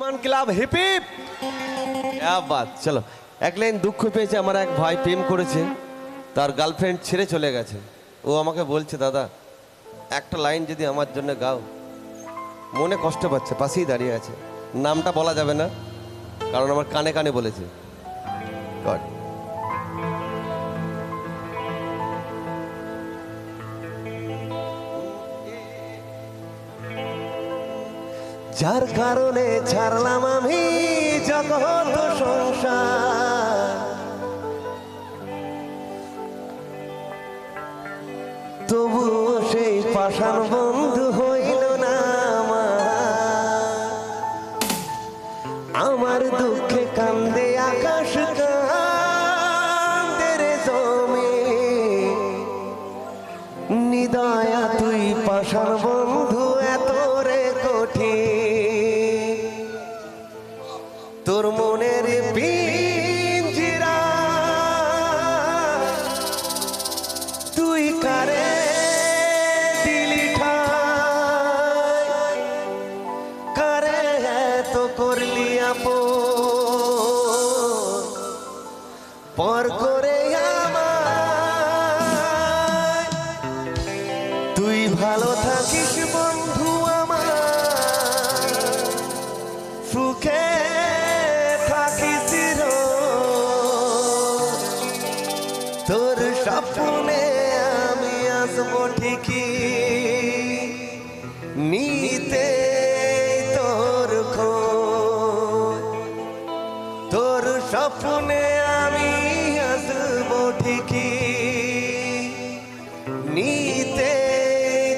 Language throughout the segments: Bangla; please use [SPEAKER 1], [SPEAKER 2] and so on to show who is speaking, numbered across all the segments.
[SPEAKER 1] মান ক্লাব হিপিপ বাদ চলো। এক লাইন দুঃখ পেয়েছে আমার এক ভাই, প্রেম করেছে। তার গার্লফ্রেন্ড ছেড়ে চলে গেছে। ও আমাকে বলছে, দাদা, একটা লাইন যদি আমার জন্য গাও। মনে কষ্ট পাচ্ছে, পাশেই দাঁড়িয়ে আছে। নামটা বলা যাবে না, কারণ আমার কানে কানে বলেছে। God. যার কারণে ছাড়লাম আমি জগত সংসার। তবুও সেই পাষাণ বন্ধু হইল না আমার। দুঃখে কান্দে আকাশ কান্দে জমে। নিদয়া তুই পাষাণ কারে দিলি ঠাই। কারে তো করলি আপন। পর করে আমায়। তুই ভালো থাকিস বন্ধু আমার। সুখে থাকিস তোর স্বপ্নে আমি আসব ঠিকই। নিতে তোর তোর স্বপ্নে আমি আসব ঠিকই। নিতে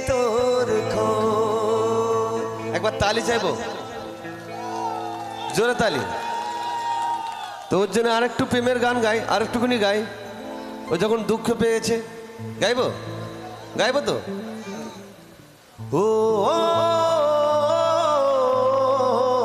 [SPEAKER 1] তোর একবার তালি চাইব? জোরে তালি। তোর জন্য আরেকটু প্রেমের গান গাই আরেকটুকুনি গাই। ও যখন দুঃখ পেয়েছে, গাইবো? গাইবো তো?